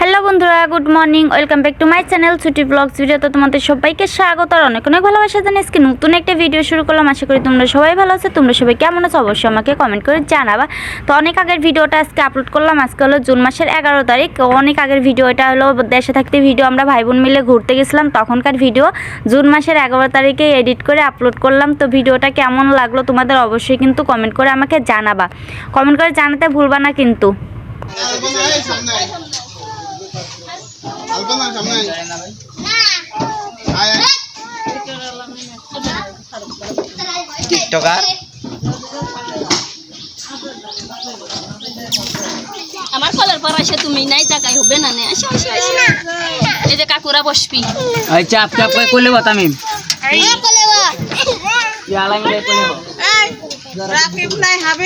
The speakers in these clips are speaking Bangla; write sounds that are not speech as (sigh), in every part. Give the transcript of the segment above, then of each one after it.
হ্যালো বন্ধুরা, good morning, welcome back to my channel Chhuti blogs ভিডিওতে তোমাদের সবাইকে স্বাগত আর অনেক অনেক ভালোবাসা জানি আজকে নতুন একটা ভিডিও শুরু করলাম। আশা করি তোমরা সবাই ভালো আছো, তোমরা সবাই কেমন আছো অবশ্যই আমাকে কমেন্ট করে জানাবা। তো অনেক আগের ভিডিওটা আজকে আপলোড করলাম, আজকে হলো জুন মাসের এগারো তারিখ। অনেক আগের ভিডিও এটা হলো দেশে থাকতে ভিডিও আমরা ভাই বোন মিলে ঘুরতে গেছিলাম, তখনকার ভিডিও জুন মাসের এগারো তারিখে এডিট করে আপলোড করলাম। তো ভিডিওটা কেমন লাগল তোমাদের অবশ্যই কিন্তু কমেন্ট করে আমাকে জানাবা। কমেন্ট করে জানাতে ভুলবা না কিন্তু। এই সামনে আয়। আয়। আয়, আয়। টিকটকার? আমার কলার পর আসে তুমি নাই জায়গায় হবে না নে। আসো আসো আসো। এই যে কাকুরা বসবি। ওই চাপ চাপ করে করলে তামিম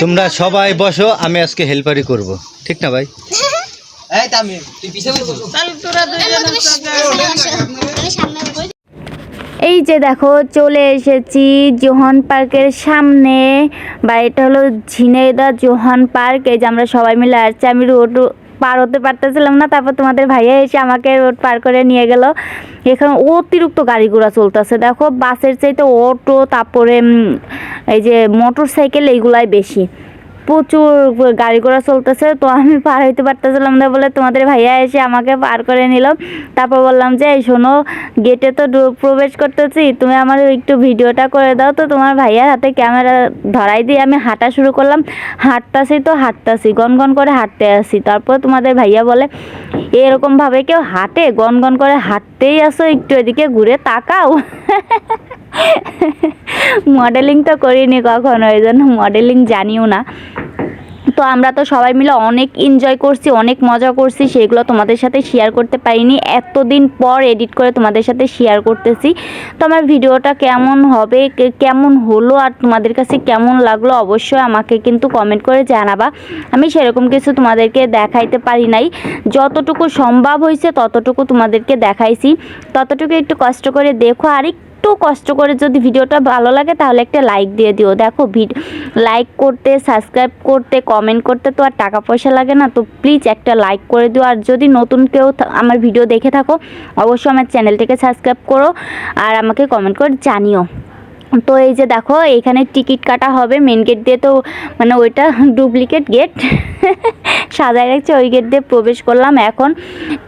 তোমরা সবাই বসো আমি আজকে হেল্পারি করব। ঠিক না ভাই? (laughs) এই তামিম তুই পিছে বসো। এই যে দেখো চলে এসেছি জোহন পার্কের সামনে। বা এটা হলো ঝিনেদা জোহন পার্ক। এই যে আমরা সবাই মিলে আসছি। আমি রোড পার হতে পারতেছিলাম না তারপর তোমাদের ভাইয়া এসে আমাকে রোড পার করে নিয়ে গেল। এখানে অতিরিক্ত গাড়ি ঘোড়া চলতেছে। দেখো বাসের চাইতে অটো তারপরে এই যে মোটর সাইকেল এইগুলাই বেশি। প্রচুর গাড়ি ঘোড়া চলতেছে, তো আমি পার হইতে পারতেছিলাম না বলে তোমাদের ভাইয়া এসে আমাকে পার করে নিল। তারপর বললাম যে, এই শোনো গেটে তো প্রবেশ করতেছি, তুমি আমার একটু ভিডিওটা করে দাও। তো তোমার ভাইয়ার হাতে ক্যামেরা ধরাই দিয়ে আমি হাঁটা শুরু করলাম। হাঁটতাছি তো হাঁটতাছি গন গন করে হাঁটতে আসি। তারপর তোমাদের ভাইয়া বলে, এরকমভাবে কেউ হাঁটে? গন গন করে হাঁটতেই আসো, একটু এদিকে ঘুরে তাকাও। (laughs) মডেলিং তো করিনি কখনো, এই জন্য মডেলিং জানিও না। তো আমরা তো সবাই মিলে অনেক এনজয় করছি, অনেক মজা করছি, সেগুলো তোমাদের সাথে শেয়ার করতে পারিনি। এতদিন পর এডিট করে তোমাদের সাথে শেয়ার করতেছি। তো আমার ভিডিওটা কেমন হবে কেমন হলো, আর তোমাদের কাছে কেমন লাগল, অবশ্যই আমাকে কিন্তু কমেন্ট করে জানাবা। আমি সেরকম কিছু তোমাদেরকে দেখাইতে পারি নাই। যতটুকু সম্ভব হয়েছে ততটুকু তোমাদেরকে দেখাইছি। ততটুকু একটু কষ্ট করে দেখো, আর একটু কষ্ট করে যদি ভিডিওটা ভালো লাগে, তাহলে একটা লাইক দিয়ে দিও। দেখো লাইক করতে সাবস্ক্রাইব করতে কমেন্ট করতে তো আর টাকা পয়সা লাগে না, তো প্লিজ একটা লাইক করে দিও। আর যদি নতুন কেউ আমার ভিডিও দেখে থাকো, অবশ্যই আমার চ্যানেলটিকে সাবস্ক্রাইব করো আর আমাকে কমেন্ট করে জানিও। তো এই যে দেখো, এখানে টিকিট কাটা হবে। মেন গেট দিয়ে তো মানে ওইটা ডুপ্লিকেট গেট (laughs) সাজায় রাখছে, ওই গেট দিয়ে প্রবেশ করলাম। এখন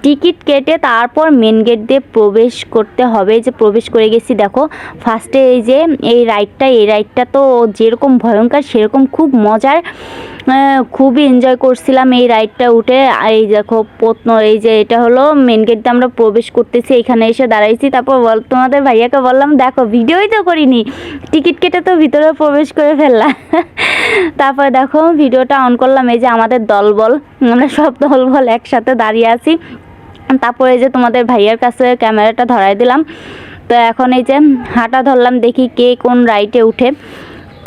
টিকিট কেটে তারপর মেন গেট দিয়ে প্রবেশ করতে হবে। যে প্রবেশ করে গেছি, দেখো। ফার্স্টে এই যে, এই রাইডটা এই রাইডটা তো যেরকম ভয়ঙ্কর, সেরকম খুব মজার। খুবই এনজয় করছিলাম এই রাইডটা উঠে। এই দেখো, প্রত্ন, এই যে এটা হলো মেন গেট দিয়ে আমরা প্রবেশ করতেছি, এখানে এসে দাঁড়াইছি। তারপর বল, তোমাদের ভাইয়াকে বললাম, দেখো ভিডিওই তো করিনি। টিকিট কেটে তো ভিতরে প্রবেশ করে ফেললাম (laughs) তারপর দেখো ভিডিওটা অন করলাম, এই যে আমাদের দলবল। আমরা সব দলবল একসাথে দাঁড়িয়ে আছি। তারপরে এই যে তোমাদের ভাইয়ার কাছে ক্যামেরাটা ধরাই দিলাম। তো এখন এই যে হাঁটা ধরলাম, দেখি কে কোন রাইটে উঠে।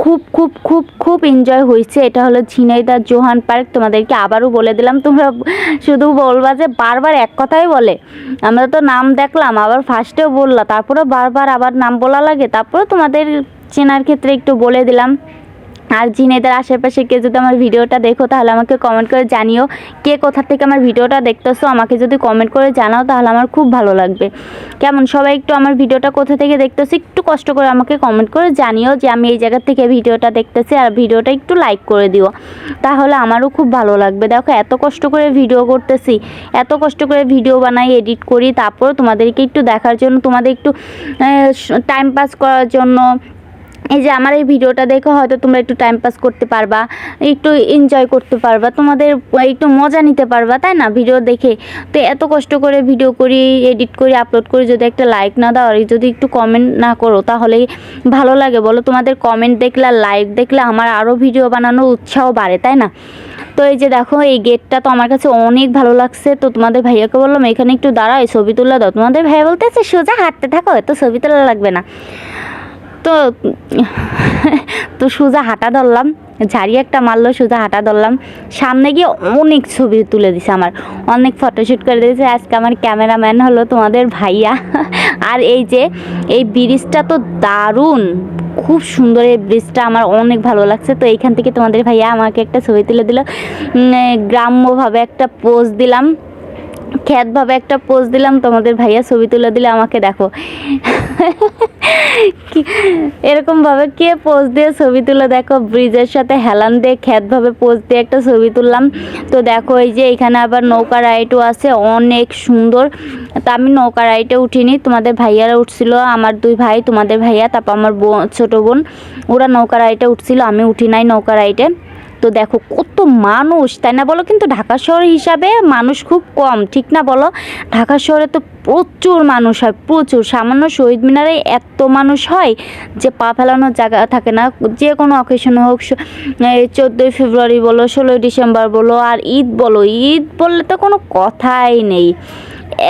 খুব খুব খুব খুব এনজয় হয়েছে। এটা হলো ঝিনাইদা জোহান পার্ক। তোমাদেরকে আবারও বলে দিলাম, তোমরা শুধু বলবা যে বারবার এক কথাই বলে। আমরা তো নাম দেখলাম, আবার ফার্স্টেও বললাম তারপরে বারবার আবার নাম বলা লাগে। তারপরে তোমাদের চেনার ক্ষেত্রে একটু বলে দিলাম। আর ঝিনেদের আশেপাশে কেউ যদি আমার ভিডিওটা দেখো, তাহলে আমাকে কমেন্ট করে জানিও কে কোথা থেকে আমার ভিডিওটা দেখতেছো। আমাকে যদি কমেন্ট করে জানাও, তাহলে আমার খুব ভালো লাগবে। কেমন? সবাই একটু আমার ভিডিওটা কোথা থেকে দেখতেছো? একটু কষ্ট করে আমাকে কমেন্ট করে জানিও যে আমি এই জায়গা থেকে ভিডিওটা দেখতেছি আর ভিডিওটা একটু লাইক করে দিও। তাহলে আমারও খুব ভালো লাগবে। দেখো, এত কষ্ট করে ভিডিও করতেছি, এত কষ্ট করে ভিডিও বানাই এডিট করি তারপর তোমাদেরকে একটু দেখার জন্য, তোমাদের একটু টাইম পাস করার জন্য এই যে আমার এই ভিডিওটা দেখে হয়তো তোমরা একটু টাইম পাস করতে পারবা, একটু এনজয় করতে পারবা, তোমাদের একটু মজা নিতে পারবা, তাই না? ভিডিও দেখে। তো এত কষ্ট করে ভিডিও করি এডিট করি আপলোড করি, যদি একটা লাইক না দাও, আর যদি একটু কমেন্ট না করো, তাহলেই ভালো লাগে। বলো, তোমাদের কমেন্ট দেখলে লাইক দেখলে আমার আরও ভিডিও বানানোর উৎসাহ বাড়ে, তাই না? তো এই যে দেখো, এই গেটটা তো আমার কাছে অনেক ভালো লাগছে। তো তোমাদের ভাইয়াকে বললাম, এখানে একটু দাঁড়াও ছবি তুলে দাও। তোমাদের ভাইয়া বলতেছে, সোজা হাঁটতে থাকো তো ছবি তোলা লাগবে না। তো তো সোজা হাঁটা ধরলাম, ঝাড়ি একটা মারলো, সোজা হাঁটা ধরলাম। সামনে গিয়ে অনেক ছবি তুলে দিছে আমার, অনেক ফটোশ্যুট করে দিয়েছে। আজকে আমার ক্যামেরাম্যান হলো তোমাদের ভাইয়া। আর এই যে, এই ব্রিজটা তো দারুণ, খুব সুন্দর এই ব্রিজটা আমার অনেক ভালো লাগছে। তো এইখান থেকে তোমাদের ভাইয়া আমাকে একটা ছবি তুলে দিল। গ্রাম্যভাবে একটা পোজ দিলাম। খ্যাতভাবে একটা পোজ দিলাম, তোমাদের ভাইয়া ছবি তুলে দিলে আমাকে দেখো। এরকমভাবে কে পোজ দিয়ে ছবি তুলে? দেখো, ব্রিজের সাথে হেলান দিয়ে খ্যাতভাবে পোজ দিয়ে একটা ছবি তুললাম। তো দেখো, এই যে এখানে আবার নৌকা রাইডও আছে, অনেক সুন্দর। তা আমি নৌকা রাইডে উঠিনি, তোমাদের ভাইয়ারা উঠছিল, আমার দুই ভাই, তোমাদের ভাইয়া, তারপর আমার বোন, ছোটো বোন। ওরা নৌকা রাইডে উঠছিল, আমি উঠি নাই নৌকা রাইডে তো দেখো কত মানুষ, তাই না বলো? কিন্তু ঢাকা শহর হিসাবে মানুষ খুব কম, ঠিক না বলো? ঢাকা শহরে তো প্রচুর মানুষ হয়, প্রচুর। সামান্য শহীদ মিনারে এত মানুষ হয় যে পা ফেলানোর জায়গা থাকে না। যে কোনো অকেশনে হোক চোদ্দোই ফেব্রুয়ারি বলো, ষোলোই ডিসেম্বর বলো, আর ঈদ বলো, ঈদ বললে তো কোনো কথাই নেই।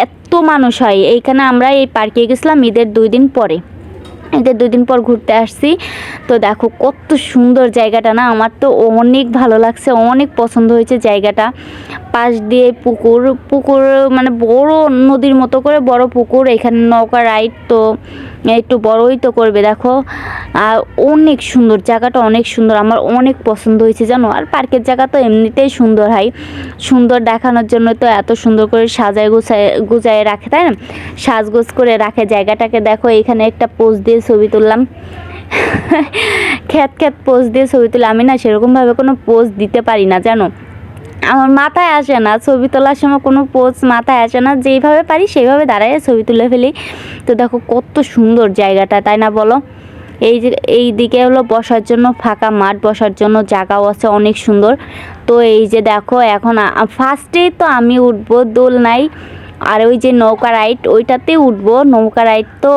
এত মানুষ হয়। এইখানে আমরা এই পার্কে গেছিলাম ঈদের দুই দিন পরে। এদের দুই দিন পর ঘুরতে আসছি। তো দেখো কত সুন্দর জায়গাটা না, আমার তো অনেক ভালো লাগছে, অনেক পছন্দ হয়েছে জায়গাটা। পাশ দিয়ে পুকুর পুকুর মানে বড় নদীর মতো করে বড় পুকুর, এখানে নৌকা রাইড তো একটু বড়ই তো করবে, দেখো। আর অনেক সুন্দর, জায়গাটা অনেক সুন্দর, আমার অনেক পছন্দ হয়েছে, জানো? আর পার্কের জায়গা তো এমনিতেই সুন্দর হয় সুন্দর দেখানোর জন্য তো এত সুন্দর করে সাজায়, গুছায় গুজায় রাখে, তাই না? সাজগোজ করে রাখে জায়গাটাকে, দেখো, এখানে একটা পোজ দিয়ে ছবি তুললাম। খ্যাত খ্যাত পোজ দিয়ে ছবি তুলে। আমি না সেরকমভাবে কোনো পোজ দিতে পারি না, জানো? আমার মাথায় আসে না, ছবি তোলার সময় কোনো পোজ মাথায় আসে না। যেইভাবে পারি সেইভাবে দাঁড়ায় ছবি তুলে ফেলি। তো দেখো কত সুন্দর জায়গাটা, তাই না বলো? এই যে, এই দিকে হলো বসার জন্য ফাঁকা মাঠ, বসার জন্য জায়গাও আছে অনেক সুন্দর। তো এই যে দেখো এখন ফার্স্টেই তো আমি উঠবো দোল নাই আর ওই যে নৌকা রাইড ওইটাতে উঠবো। নৌকা রাইড তো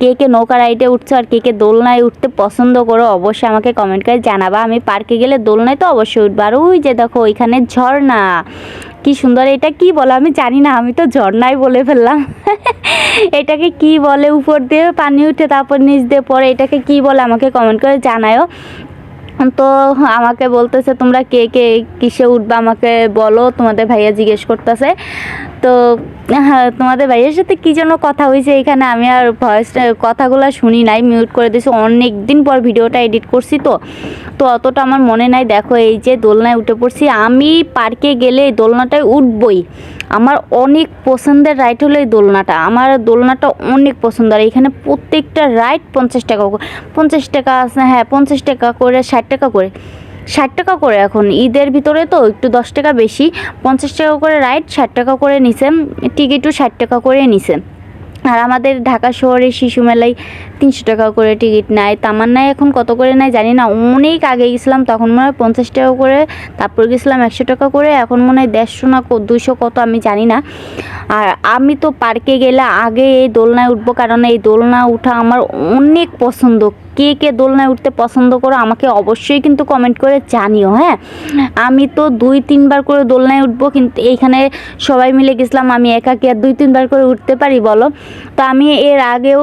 কে কে নৌকা রাইডে উঠছো আর কে কে দোলনায় উঠতে পছন্দ করো অবশ্যই আমাকে কমেন্ট করে জানাবা। আমি পার্কে গেলে দোলনায় তো অবশ্যই উঠবো। আর ওই যে দেখো, ওইখানে ঝর্ণা। কি সুন্দর এটা কি বলে? আমি জানি না, আমি তো ঝর্ণাই বলে ফেললাম। (laughs) এটাকে কি বলে? উপর দিয়ে পানি উঠে তারপর নিচ দিয়ে পড়ে। এটাকে কি বলে? আমাকে কমেন্ট করে জানায়ও। তো আমাকে বলতেছে, তোমরা কে কে কিসে উঠবে? আমাকে বলো। তোমাদের ভাইয়া জিজ্ঞেস করতেছে। তো তোমাদের ভাইয়ের সাথে কী যেন কথা হয়েছে এখানে? আমি আর ভয়েস কথাগুলো শুনি নাই মিউট করে দিয়েছি। অনেক দিন পর ভিডিওটা এডিট করছি তো। তো অতটা আমার মনে নাই। দেখো, এই যে দোলনায় উঠে পড়ছি। আমি পার্কে গেলে এই দোলনাটায় উঠবই। আমার অনেক পছন্দের রাইড হলো এই দোলনাটা। আমার দোলনাটা অনেক পছন্দ। আর এখানে প্রত্যেকটা রাইড পঞ্চাশ টাকা পঞ্চাশ টাকা আছে হ্যাঁ পঞ্চাশ টাকা করে, ষাট টাকা করে। ষাট টাকা করে। এখন ঈদের ভিতরে তো একটু দশ টাকা বেশি, পঞ্চাশ টাকা করে রাইড, ষাট টাকা করে নিছে টিকিটও ষাট টাকা করে নিছে আর আমাদের ঢাকা শহরে শিশু মেলায় তিনশো টাকা করে টিকিট নেয়, তামান্নায় এখন কত করে নেয় জানি না, অনেক আগে গেছিলাম তখন মনে হয় পঞ্চাশ টাকা করে, তারপর গেছিলাম একশো টাকা করে, এখন মনে হয় দেড়শো না দুইশো কত আমি জানি না। আর আমি তো পার্কে গেলে আগে এই দোলনায় উঠবো কারণ এই দোলনা উঠা আমার অনেক পছন্দ। কে কে দোলনায় উঠতে পছন্দ করো আমাকে অবশ্যই কিন্তু কমেন্ট করে জানিও হ্যাঁ? আমি তো দুই, তিনবার করে দোলনায় উঠবো, কিন্তু এইখানে সবাই মিলে গেছিলাম, আমি একা কি আর দুই, তিনবার করে উঠতে পারি বলো? তো আমি এর আগেও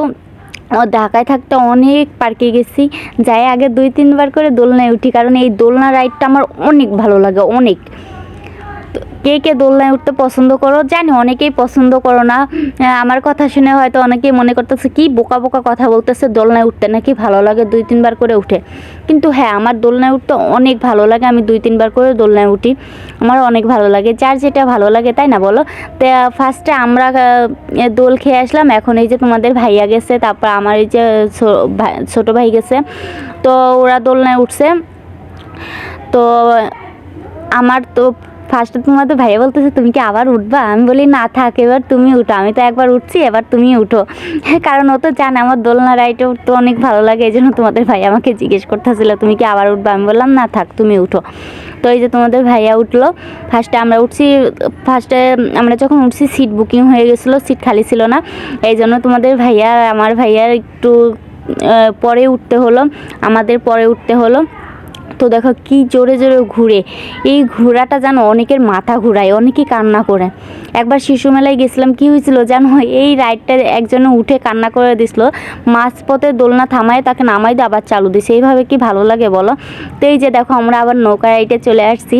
ঢাকায় থাকতে অনেক পার্কে গেছি, যাই আগে দুই তিনবার করে দোলনায় উঠি, কারণ এই দোলনা রাইডটা আমার অনেক ভালো লাগে, অনেক। কে কে দোলনায় উঠতে পছন্দ করো? জানি অনেকেই পছন্দ করো না। আমার কথা শুনে হয়তো অনেকেই মনে করতেছে, কি বোকা বোকা কথা বলতেছে দোলনায় উঠতে? নাকি ভালো লাগে দুই তিনবার করে উঠে? কিন্তু হ্যাঁ আমার দোলনায় উঠতে অনেক ভালো লাগে। আমি দুই তিনবার করে দোলনায় উঠি। আমার অনেক ভালো লাগে। যার যেটা ভালো লাগে, তাই না বলো? তো ফার্স্টে আমরা দোল খেয়ে আসলাম। এখন এই যে তোমাদের ভাইয়া গেছে, তারপর আমার এই যে ছোট ভাই গেছে। তো ওরা দোলনায় উঠছে। তো আমার তো ফার্স্টে তোমাদের ভাইয়া বলতেছে, তুমি কি আবার উঠবা? আমি বলি, না, থাক, এবার তুমি উঠো। আমি তো একবার উঠছি, এবার তুমি উঠো। (laughs) কারণ ও তো জানে, আমার দোলনা রাইডে উঠতে অনেক ভালো লাগে, এই জন্য তোমাদের ভাই আমাকে জিজ্ঞেস করতেছিল, তুমি কি আবার উঠবা? আমি বললাম, না, থাক, তুমি উঠো। তো এই যে তোমাদের ভাইয়া উঠল ফার্স্টে আমরা উঠছি ফার্স্টে আমরা যখন উঠছি সিট বুকিং হয়ে গেছিল সিট খালি ছিল না। এই জন্য তোমাদের ভাইয়া, আমার ভাইয়ার একটু পরে উঠতে হলো, আমাদের পরে উঠতে হলো। তো দেখো, কি জোরে জোরে ঘুরে। এই ঘোরাটা যেন অনেকের মাথা ঘুরায় অনেকে কান্না করে। একবার শিশু মেলায় গেছিলাম, কি হয়েছিল যেন এই রাইডটা একজনে উঠে কান্না করে দিছিল, মাঝপথে দোলনা থামায়, তাকে নামাই দিয়ে আবার চালু দিছে। এইভাবে কি ভালো লাগে বলো? তো এই যে দেখো, আমরা আবার নৌকা রাইডে চলে আসছি।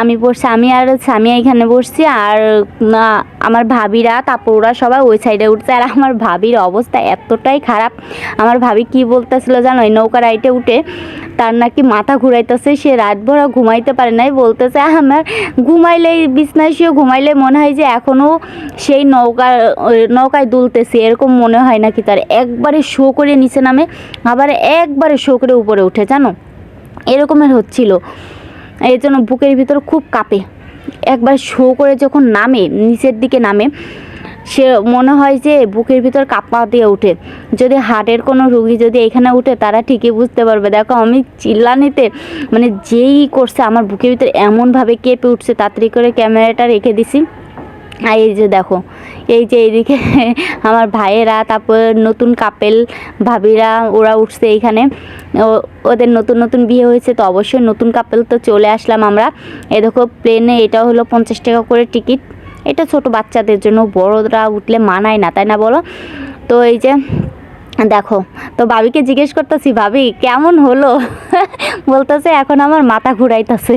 আমি বসছি, আমি আর স্বামী এখানে বসছি আর আমার ভাবিরা তারপর ওরা সবাই ওই সাইডে উঠছে। আর আমার ভাবির অবস্থা এতটাই খারাপ। আমার ভাবি কি বলতেছিল জানো, এই নৌকা রাইটে উঠে তার নাকি মাথা ঘুরাইতেছে, সে রাত ভরা ঘুমাইতে পারে নাই। বলতেছে, আমার ঘুমাইলে বিছনায় শুয়ে ঘুমাইলে মনে হয় যে এখনও সেই নৌকা নৌকায় দুলতেছে, এরকম মনে হয় নাকি তার। একবারে শো করে নিচে নামে, আবার একবারে শো করে উপরে উঠে, জানো? এরকমের হচ্ছিল। এই জন্য বুকের ভিতর খুব কাঁপে। একবার শো করে যখন নামে, নিচের দিকে নামে, সে মনে হয় যে বুকের ভিতর কাঁপা দিয়ে ওঠে। যদি হার্টের কোনো রুগী যদি এখানে উঠে, তারা ঠিকই বুঝতে পারবে। দেখো, আমি চিল্লানিতে মানে যেই করছে, আমার বুকের ভিতর এমনভাবে কেঁপে উঠছে। তাড়াতাড়ি করে ক্যামেরাটা রেখে দিছি। আর এই যে দেখো এই যে এইদিকে (laughs) আমার ভাইয়েরা, তারপর নতুন কাপেল ভাবিরা, ওরা উঠছে এইখানে ওদের নতুন নতুন বিয়ে হয়েছে, তো অবশ্যই নতুন কাপেল তো চলে আসলাম আমরা। এ দেখো প্লেনে এটা হলো পঞ্চাশ টাকা করে টিকিট এটা ছোট বাচ্চাদের জন্য, বড়রা উঠলে মানায় না, তাই না বলো? তো এই যে দেখো, তো ভাবিকে জিজ্ঞেস করতেছি, ভাবি, কেমন হলো? বলতেছে, এখন আমার মাথা ঘুরাইতেছে।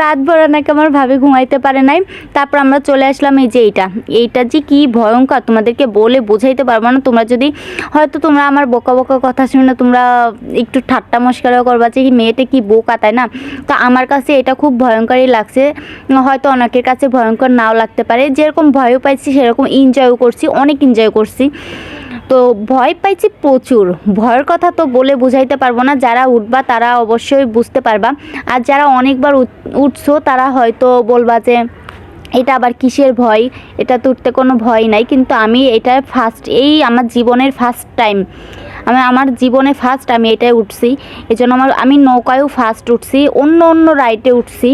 রাত ভরা নাকি আমার ভাবি ঘুমাইতে পারে নাই। তারপর আমরা চলে আসলাম এই যে এইটা। এইটা যে কি ভয়ঙ্কর, তোমাদেরকে বলে বোঝাইতে পারব না। তোমরা যদি, হয়তো তোমরা আমার বোকা বোকা কথা শুনে তোমরা একটু ঠাট্টা মস্কারও করবা যে মেয়েটা কি বোকা? তাই না? তো আমার কাছে এটা খুব ভয়ঙ্করই লাগছে। হয়তো অনেকের কাছে ভয়ঙ্কর নাও লাগতে পারে। যেরকম ভয়ও পাইছি, সেরকম এনজয়ও করছি। অনেক এনজয় করছি। তো ভয় পাইছি প্রচুর। ভয়ের কথা তো বলে বুঝাইতে পারব না, যারা উঠবা তারা অবশ্যই বুঝতে পারবা। আর যারা অনেকবার উঠ- উঠছো তারা হয়তো বলবা যে, এটা আবার কিসের ভয়? এটা তো উঠতে কোনো ভয় নাই। কিন্তু আমি এটা ফার্স্ট এই আমার জীবনের ফার্স্ট টাইম আমি আমার জীবনে ফার্স্ট আমি এটাই উঠছি। এই জন্য আমার, আমি নৌকায়ও ফার্স্ট উঠছি, অন্য অন্য রাইডে উঠছি।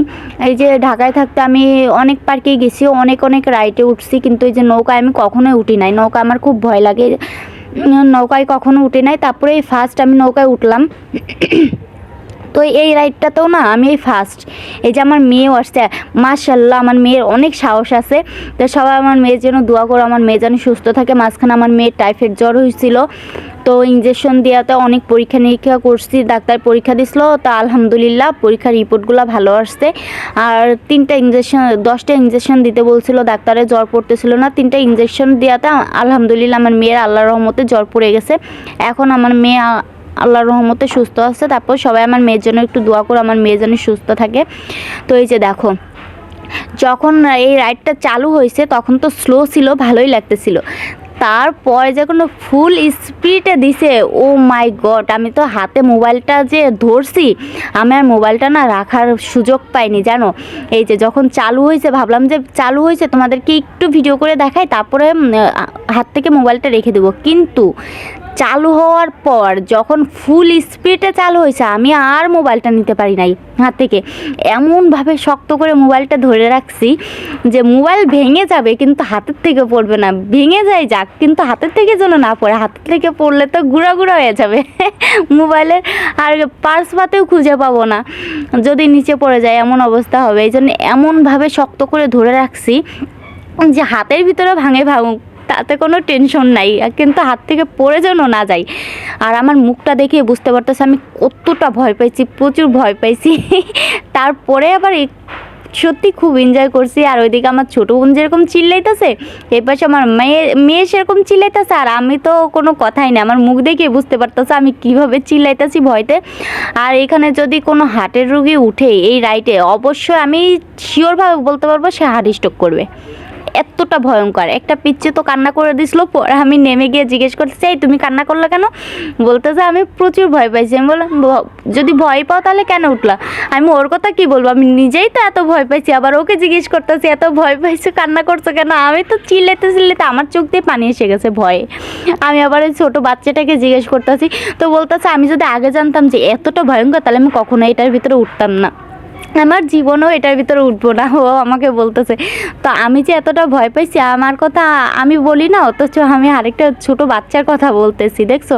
এই যে ঢাকায় থাকতে আমি অনেক পার্কে গেছি অনেক অনেক রাইডে উঠছি, কিন্তু এই যে নৌকায় আমি কখনোই উঠি নাই। নৌকা আমার খুব ভয় লাগে। নৌকায় কখনো উঠে নাই, তারপরে এই ফার্স্ট আমি নৌকায় উঠলাম। তো এই রাইডটাতেও না আমি এই ফার্স্ট এই যে আমার মেয়েও আসছে মাশাল্লাহ আমার মেয়ের অনেক সাহস আছে। তো সবাই আমার মেয়ের জন্য দোয়া করো, আমার মেয়ে যেন সুস্থ থাকে। মাঝখানে আমার মেয়ের টাইফয়েড জ্বর হয়েছিল। তো ইঞ্জেকশন দেওয়াতে অনেক পরীক্ষা নিরীক্ষা করছি, ডাক্তার পরীক্ষা দিছিল, তা আলহামদুলিল্লাহ পরীক্ষার রিপোর্টগুলো ভালো আসছে। আর তিনটা ইঞ্জেকশন দশটা ইঞ্জেকশন দিতে বলছিল, ডাক্তারে জ্বর পড়তেছিল না। তিনটা ইঞ্জেকশন দেওয়াতে আলহামদুলিল্লাহ আমার মেয়ের আল্লাহর রহমতে জ্বর পড়ে গেছে। এখন আমার মেয়ে আল্লাহর রহমতে সুস্থ আছে। তারপর সবাই আমার মেয়ের জন্য একটু দোয়া করে, আমার মেয়ে যেন সুস্থ থাকে। তো এই যে দেখো, যখন এই রাইডটা চালু হয়েছে, তখন তো স্লো ছিল, ভালোই লাগতেছিল। তারপরে যে কোনো ফুল স্পিডে দিছে, ও মাই গড আমি তো হাতে মোবাইলটা যে ধরছি, আমি আর মোবাইলটা না রাখার সুযোগ পাইনি, জানো? এই যে যখন চালু হয়েছে ভাবলাম যে চালু হয়েছে তোমাদেরকে একটু ভিডিও করে দেখাই, তারপরে হাত থেকে মোবাইলটা রেখে দেবো। কিন্তু চালু হওয়ার পর যখন ফুল স্পিডে চালু হয়েছে, আমি আর মোবাইলটা নিতে পারি নাই হাত থেকে। এমনভাবে শক্ত করে মোবাইলটা ধরে রাখছি যে মোবাইল ভেঙে যাবে কিন্তু হাতের থেকে পড়বে না। ভেঙে যায় যাক, কিন্তু হাতের থেকে যেন না পড়ে। হাতের থেকে পড়লে তো গুঁড়া গুঁড়া হয়ে যাবে। (laughs) মোবাইলের আর পার্স পাতেও খুঁজে পাবো না। যদি নিচে পড়ে যায় এমন অবস্থা হবে। এই জন্য এমনভাবে শক্ত করে ধরে রাখছি যে হাতের ভিতরে ভাঙে ভাঙুক। তাতে কোনো টেনশন নাই কিন্তু হাত থেকে পড়ে যেন না যাই। আর আমার মুখটা দেখে বুঝতে পারতেছে আমি কতটা ভয় পাইছি, প্রচুর ভয় পাইছি। (laughs) তারপরে আবার সত্যি খুব এনজয় করছি, আর ওইদিকে আমার ছোটো বোন যেরকম চিল্লাইতেছে এর পাশে আমার মেয়ে মেয়ে সেরকম চিল্লাইতেছে, আর আমি তো কোনো কথাই না, আমার মুখ দেখে বুঝতে পারতেছে আমি কীভাবে চিল্লাইতেছি ভয়তে। আর এখানে যদি কোনো হার্টের রুগী উঠে এই রাইটে, অবশ্যই আমি শিওরভাবে বলতে পারব সে হার্ট স্ট্রোক করবে। এতটা ভয়ঙ্কর। একটা পিচ্ছে তো কান্না করে দিছিল, পরে আমি নেমে গিয়ে জিজ্ঞেস করতে চাই তুমি কান্না করলে কেন? বলতেছে, আমি প্রচুর ভয় পাইছি। আমি বললাম, "ভ- যদি ভয় পাও তাহলে কেন উঠলা? আমি ওর কথা কি বলব? আমি নিজেই তো এত ভয় পাইছি, আবার ওকে জিজ্ঞেস করতেছি, এত ভয় পাইছো, কান্না করছ কেন? আমি তো চিল্লাতে চিল্লাতে আমার চোখ দিয়ে পানি এসে গেছে ভয়ে। আমি আবার ওই ছোটো বাচ্চাটাকে জিজ্ঞেস করতেছি, তো বলতেছে, আমি যদি আগে জানতাম যে এতটা ভয়ঙ্কর, তাহলে আমি কখনো এটার ভিতরে উঠতাম না। আমার জীবনও এটার ভিতরে উঠবো না, ও আমাকে বলতেছে। তো আমি যে এতটা ভয় পাইছি, আমার কথা আমি বলি না, অথচ আমি আরেকটা ছোট বাচ্চার কথা বলতেছি, দেখছ?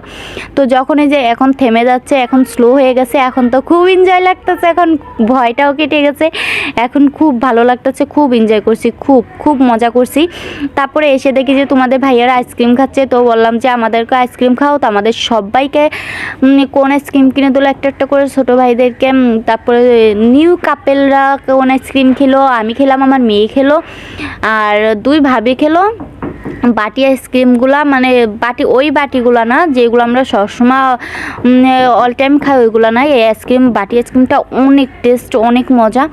তো যখন এই যে এখন থেমে যাচ্ছে, এখন স্লো হয়ে গেছে, এখন তো খুব এনজয় লাগতেছে, এখন ভয়টাও কেটে গেছে, এখন খুব ভালো লাগতেছে, খুব এনজয় করছি, খুব খুব মজা করছি। তারপরে এসে দেখি যে তোমাদের ভাইয়ারা আইসক্রিম খাচ্ছে, তো বললাম যে আমাদেরকে আইসক্রিম খাও, তো আমাদের সবাইকে কোন আইসক্রিম কিনে দিলো, একটা একটা করে ছোটো ভাইদেরকে তারপরে নিউ কাপেলরা কোন আইসক্রিম খেলো, আমি খেলাম, আমার মেয়ে খেলো, আর দুই ভাবি খেলো। বাটি আইসক্রিমগুলা মানে বাটি, ওই বাটিগুলো না, যেগুলো আমরা সবসময় অল টাইম খাই, ওইগুলো না, এই আইসক্রিম, বাটি আইসক্রিমটা অনেক টেস্ট অনেক মজা,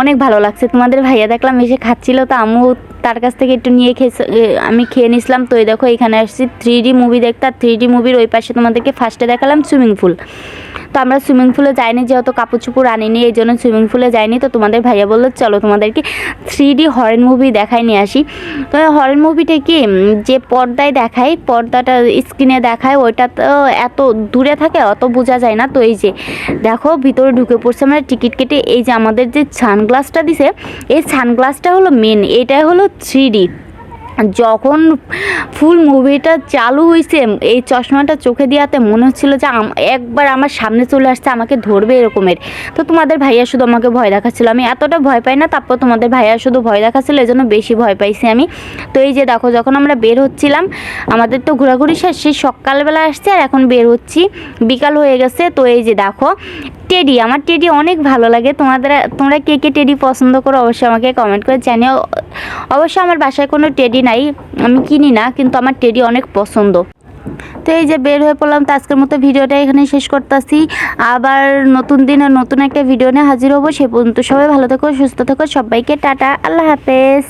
অনেক ভালো লাগছে। তোমাদের ভাইয়া দেখলাম এসে খাচ্ছিল, তো আমু তার কাছ থেকে একটু নিয়ে খেয়ে আমি খেয়ে নিয়েছিলাম তো এই দেখো, এখানে আসছি থ্রি ডি মুভি দেখতে, আর থ্রি ডি মুভির ওই পাশে তোমাদেরকে ফার্স্টে দেখালাম সুইমিং পুল তো আমরা সুইমিং পুলে যাইনি, যেহেতু কাপড় চুপড় আনিনি, এই জন্য সুইমিং পুলে যাইনি। তো তোমাদের ভাইয়া বলল, চলো তোমাদেরকে থ্রি ডি হরেন মুভি দেখাই নিয়ে আসি। তো হরেন মুভিটা কি যে পর্দায় দেখায়, পর্দাটা স্ক্রিনে দেখায়, ওইটা তো এত দূরে থাকে, অত বোঝা যায় না। তো এই যে, দেখো, ভিতরে ঢুকে পড়ছে আমরা টিকিট কেটে, এই যে আমাদের যে সানগ্লাসটা দিছে, এই সানগ্লাসটা হলো মেন এটাই হলো থ্রি ডি যখন ফুল মুভিটা চালু হয়েছে এই চশমাটা চোখে দিয়াতে মনে হচ্ছিল যে একবার আমার সামনে চলে আসছে, আমাকে ধরবে এরকমের। তো তোমাদের ভাইয়া শুধু আমাকে ভয় দেখাচ্ছিলো। আমি এতটা ভয় পাই না, তারপর তোমাদের ভাইয়া শুধু ভয় দেখাচ্ছিল এই জন্য বেশি ভয় পাইছি আমি। তো এই যে দেখো, যখন আমরা বের হচ্ছিলাম, আমাদের তো ঘোরাঘুরি শেষ, সেই সকালবেলা আসছে আর এখন বের হচ্ছি। বিকাল হয়ে গেছে, তো এই যে দেখো টেডি আমার টেডি অনেক ভালো লাগে। তোমাদের, তোমরা কে কে টেডি পছন্দ করো, অবশ্যই আমাকে কমেন্ট করে জানিও। অবশ্য আমার বাসায় কোনো টেডি নাই, আমি কিনি না, কিন্তু আমার টেডি অনেক পছন্দ। তো এই যে বের হয়ে পড়লাম, তো আজকের মতো ভিডিওটা এখানে শেষ করতেছি। আবার নতুন দিনে নতুন একটা ভিডিও নিয়ে হাজির হব, সে পর্যন্ত সবাই ভালো থেকো, সুস্থ থেকো, সবাইকে টাটা, আল্লাহ হাফেজ।